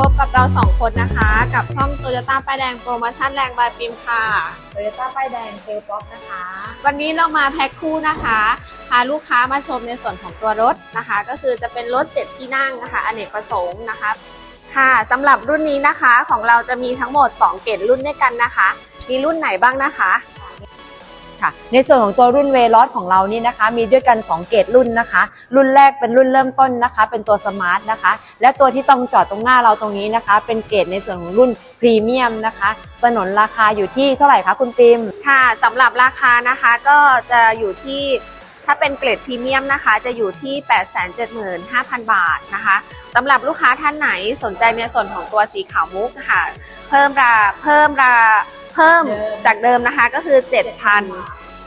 พบกับเราสองคนนะคะ กับช่องโตโยต้าป้ายแดงโปรโมชั่นแรงบายปิมค่ะโตโยต้าป้ายแดงเซลป๊อปนะคะ วันนี้เรามาแพ็คคู่นะคะ พาลูกค้ามาชมในส่วนของตัวรถนะคะ ก็คือจะเป็นรถ7ที่นั่งนะคะ อเนกประสงค์นะคะ ค่ะสำหรับรุ่นนี้นะคะของเราจะมีทั้งหมด 2 เกรดรุ่นด้วยกันนะคะ มีรุ่นไหนบ้างนะคะ ค่ะ ในส่วนของตัวรุ่นเวลอสของเรานี่นะคะ มีด้วยกัน 2 เกรดรุ่นนะคะ รุ่นแรกเป็นรุ่นเริ่มต้นนะคะ เป็นตัวสมาร์ทนะคะ และตัวที่ต้องจอดตรงหน้าเราตรงนี้นะคะ เป็นเกรดในส่วนของรุ่นพรีเมียมนะคะ สนนราคาอยู่ที่เท่าไหร่คะคุณปิมค่ะสำหรับราคานะคะก็จะอยู่ที่ถ้าเป็นเกรดพรีเมียมนะคะ จะอยู่ที่ 875,000 บาทนะคะสำหรับลูกค้าท่านไหนสนใจในส่วนของตัวสีขาวมุกนะคะเพิ่มราเพิ่มรา เพิ่มจากเดิมนะคะก็คือ 7,000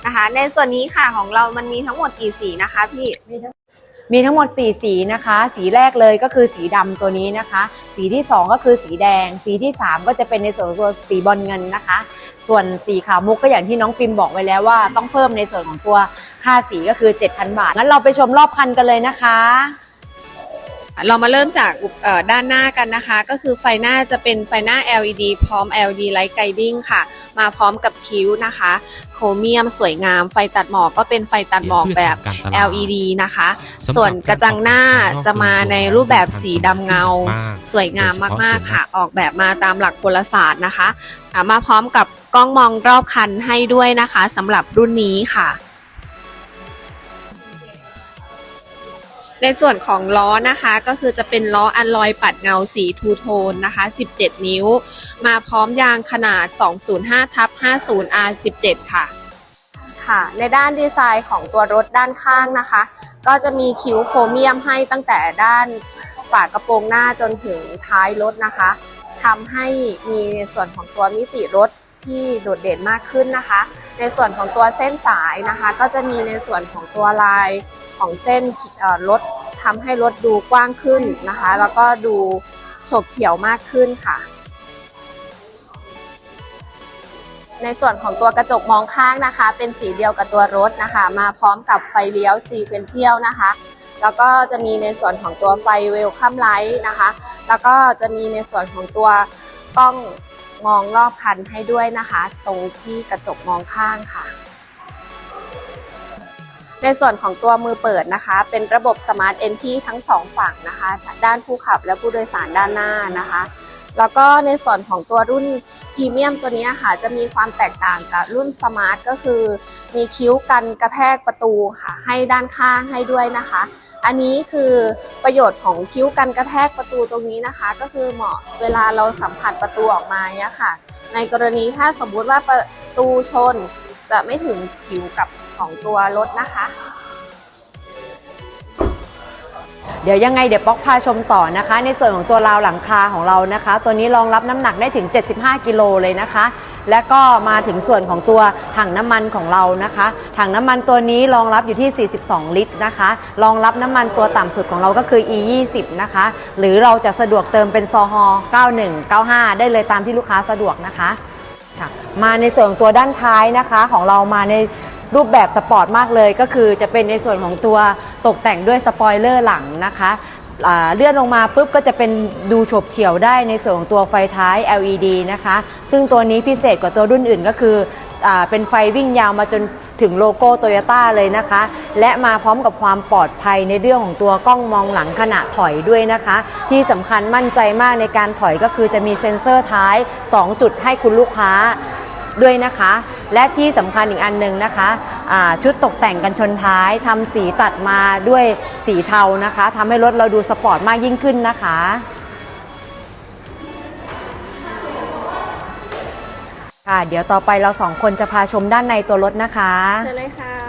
นะคะ ในส่วนนี้ค่ะของเรามันมีทั้งหมดกี่สีนะคะพี่มีทั้งหมด 4 สีนะคะ สีแรกเลยก็คือสีดำตัวนี้นะคะ สีที่ 2 ก็คือสีแดง สีที่ 3 ก็จะเป็นในส่วนตัวสีบอลเงินนะคะ ส่วนสีขาวมุกก็อย่างที่น้องปิมบอกไว้แล้วว่า ต้องเพิ่มในส่วนของตัวค่าสีก็คือ 7,000 บาทงั้นเราไปชมรอบคันกันเลยนะคะ เรามาเริ่มจากเอ่อด้านหน้ากันนะคะ ก็คือไฟหน้าจะเป็นไฟหน้า LED พร้อม LED Light Guiding ค่ะ มาพร้อมกับคิ้วนะคะ โครเมียมสวยงาม ไฟตัดหมอกก็เป็นไฟตัดหมอกแบบ LED นะคะ ส่วนกระจังหน้าจะมาในรูปแบบสีดำเงา สวยงามมากๆค่ะ ออกแบบมาตามหลักพลศาสตร์นะคะอ่ามาพร้อมกับกล้องมองรอบคันให้ด้วยนะคะสำหรับรุ่นนี้ค่ะ ในส่วนของล้อนะคะก็คือจะเป็นล้ออันลอยปัดเงาสีทูโทนนะคะ 17 นิ้ว มาพร้อมยางขนาด 205ทับ 50 R17 ค่ะค่ะ ในด้านดีไซน์ของตัวรถด้านข้างนะคะ ก็จะมีคิ้วโครเมียมให้ตั้งแต่ด้านฝากระโปรงหน้าจนถึงท้ายรถนะคะทำให้มีในส่วนของตัวมิติรถ ที่โดดเด่นมากขึ้นนะคะ ในส่วนของตัวเส้นสายนะคะ ก็จะมีในส่วนของตัวลายของเส้นรถทำให้รถดูกว้างขึ้นนะคะ แล้วก็ดูโฉบเฉี่ยวมากขึ้นค่ะ ในส่วนของตัวกระจกมองข้างนะคะ เป็นสีเดียวกับตัวรถนะคะ มาพร้อมกับไฟเลี้ยวซีเควนเชียลนะคะแล้วก็จะมีในส่วนของตัวไฟเวลคัมไลท์นะคะ แล้วก็จะมีในส่วนของตัวกล้อง มองรอบคันให้ด้วยนะคะ ตรงที่กระจกมองข้างค่ะ ในส่วนของตัวมือเปิดนะคะ เป็นระบบ Smart Entry ทั้งสองฝั่งนะคะ ด้านผู้ขับและผู้โดยสารด้านหน้านะคะ แล้วก็ในส่วนของตัวรุ่นพรีเมียมตัวนี้ค่ะ จะมีความแตกต่างกับรุ่นสมาร์ทก็คือ มีคิ้วกันกระแทกประตูค่ะ ให้ด้านข้างให้ด้วยนะคะ อันนี้คือประโยชน์ของคิ้วกันกระแทกประตูตรงนี้นะคะ ก็คือเหมาะเวลาเราสัมผัสประตูออกมาเนี่ยค่ะ ในกรณีถ้าสมมุติว่าประตูชนจะไม่ถึงผิวกับของตัวรถนะคะเดี๋ยวยังไงเดี๋ยวป๊อกพาชมต่อนะคะ ในส่วนของตัวราวหลังคาของเรานะคะ ตัวนี้รองรับน้ำหนักได้ถึง 75 กิโลเลยนะคะ และก็มาถึงส่วนของตัวถังน้ำมันของเรานะคะ ถังน้ำมันตัวนี้รองรับอยู่ที่ 42 ลิตรนะคะ รองรับน้ำมันตัวต่ำสุดของเราก็คือ E 20นะคะ หรือเราจะสะดวกเติมเป็นซอฮอ91 95 ได้เลยตามที่ลูกค้าสะดวกนะคะค่ะมาในส่วนของตัวด้านท้ายนะคะของเรามาในรูปแบบสปอร์ตมากเลยก็คือจะเป็นในส่วนของตัวตกแต่งด้วยสปอยเลอร์หลังนะคะ อ่าเลื่อนลงมาปุ๊บก็จะเป็นดูโฉบเฉี่ยวได้ในส่วนของตัวไฟท้าย LED นะคะ ซึ่งตัวนี้พิเศษกว่าตัวรุ่นอื่นก็คืออาเป็นไฟวิ่งยาวมาจนถึงโลโก้โตโยต้าเลยนะคะ และมาพร้อมกับความปลอดภัยในเรื่องของตัวกล้องมองหลังขณะถอยด้วยนะคะ ที่สำคัญมั่นใจมากในการถอยก็คือจะมีเซ็นเซอร์ท้าย 2 จุดให้คุณลูกค้า ด้วยนะคะ และที่สำคัญอีกอันหนึ่งนะคะะชุดตกแต่งกันชนท้ายทำสีตัดมาด้วยสีเทานะคะทำให้รถเราดูสปอร์ตมากยิ่งขึ้นนะคะค่ะเดี๋ยวต่อไปเราสองคนจะพาชมด้านในตัวรถนะคะเชิญเลยค่ะ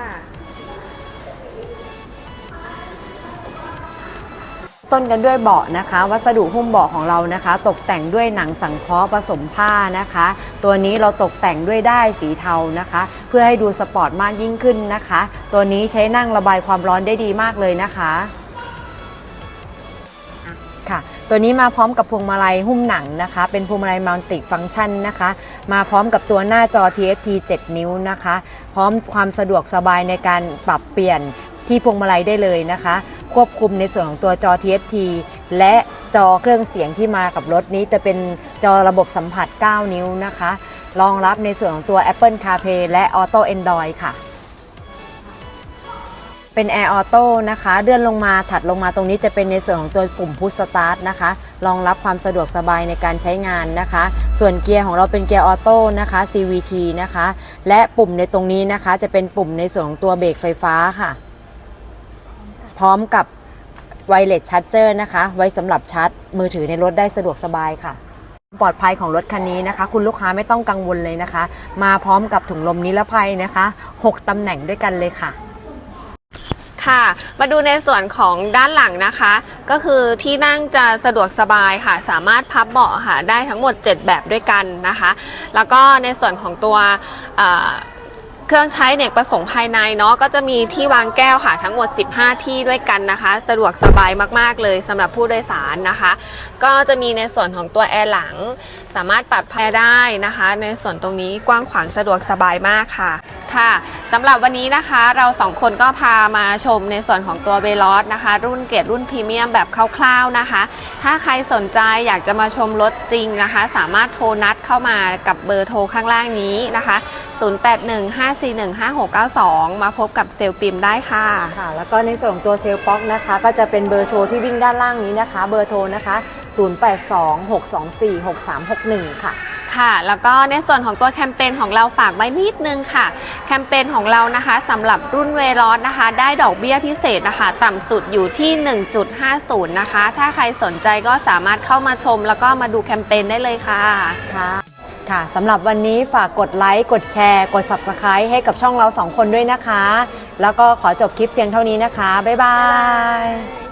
ต้นกันด้วยเบาะนะคะ วัสดุหุ้มเบาะของเรานะคะ ตกแต่งด้วยหนังสังเคราะห์ผสมผ้านะคะ ตัวนี้เราตกแต่งด้วยด้ายสีเทานะคะ เพื่อให้ดูสปอร์ตมากยิ่งขึ้นนะคะ ตัวนี้ใช้นั่งระบายความร้อนได้ดีมากเลยนะคะค่ะตัวนี้มาพร้อมกับพวงมาลัยหุ้มหนังนะคะ เป็นพวงมาลัยมัลติฟังชันนะคะ มาพร้อมกับตัวหน้าจอ TFT 7 นิ้วนะคะ พร้อมความสะดวกสบายในการปรับเปลี่ยน ที่พวงมาลัยได้เลยนะคะ ควบคุมในส่วนของตัวจอ TFT และจอเครื่องเสียงที่มากับรถนี้จะเป็นจอระบบสัมผัส 9 นิ้วนะคะ รองรับในส่วนของตัว Apple CarPlay และ Auto Android ค่ะ เป็น Air Auto นะคะ เลื่อนลงมาถัดลงมาตรงนี้จะเป็นในส่วนของตัวปุ่ม Push Start นะคะ รองรับความสะดวกสบายในการใช้งานนะคะ ส่วนเกียร์ของเราเป็นเกียร์ออโต้นะคะ CVT นะคะ และปุ่มในตรงนี้นะคะ จะเป็นปุ่มในส่วนของตัวเบรกไฟฟ้าค่ะ พร้อมกับไวเลสชาร์จเจอร์นะคะ ไว้สำหรับชาร์จมือถือในรถได้สะดวกสบายค่ะ ปลอดภัยของรถคันนี้นะคะ คุณลูกค้าไม่ต้องกังวลเลยนะคะ มาพร้อมกับถุงลมนิรภัยนะคะ 6ตำแหน่งด้วยกันเลยค่ะค่ะมาดูในส่วนของด้านหลังนะคะ ก็คือที่นั่งจะสะดวกสบายค่ะ สามารถพับเบาะค่ะได้ทั้งหมด 7 แบบด้วยกันนะคะ แล้วก็ในส่วนของตัว เครื่องใช้เนกประสงค์ภายในเนาะก็จะมีที่วางแก้วค่ะทั้งหมด 15 ที่ด้วยกันนะคะ สะดวกสบายมากๆเลยสำหรับผู้โดยสารนะคะ ก็จะมีในส่วนของตัวแอร์หลัง สามารถปรับแพรได้นะคะ ในส่วนตรงนี้กว้างขวางสะดวกสบายมากค่ะ ค่ะสำหรับวันนี้นะคะเราสองคนก็พามาชมในส่วนของตัวเวลอสนะคะ รุ่นเกรดรุ่นพรีเมียมแบบคร่าวๆนะคะ ถ้าใครสนใจอยากจะมาชมรถจริงนะคะ สามารถโทรนัดเข้ามากับเบอร์โทรข้างล่างนี้นะคะ 0815415692 มาพบกับเซลล์ปิมได้ค่ะ ค่ะ แล้วก็ในส่วนของตัวเซลล์ป๊อกนะคะ ก็จะเป็นเบอร์โทรที่วิ่งด้านล่างนี้นะคะ เบอร์โทรนะคะ 0826246361 ค่ะ ค่ะ แล้วก็ในส่วนของตัวแคมเปญของเราฝากไว้นิดนึงค่ะ แคมเปญของเรานะคะสำหรับรุ่นเวรอสนะคะ ได้ดอกเบี้ยพิเศษนะคะ ต่ำสุดอยู่ที่ 1.50 นะคะ ถ้าใครสนใจก็สามารถเข้ามาชม แล้วก็มาดูแคมเปญได้เลยค่ะค่ะค่ะสำหรับวันนี้ฝากกดไลค์ กดแชร์ กด Subscribe ให้กับช่องเราสองคนด้วยนะคะ แล้วก็ขอจบคลิปเพียงเท่านี้นะคะ บ๊ายบาย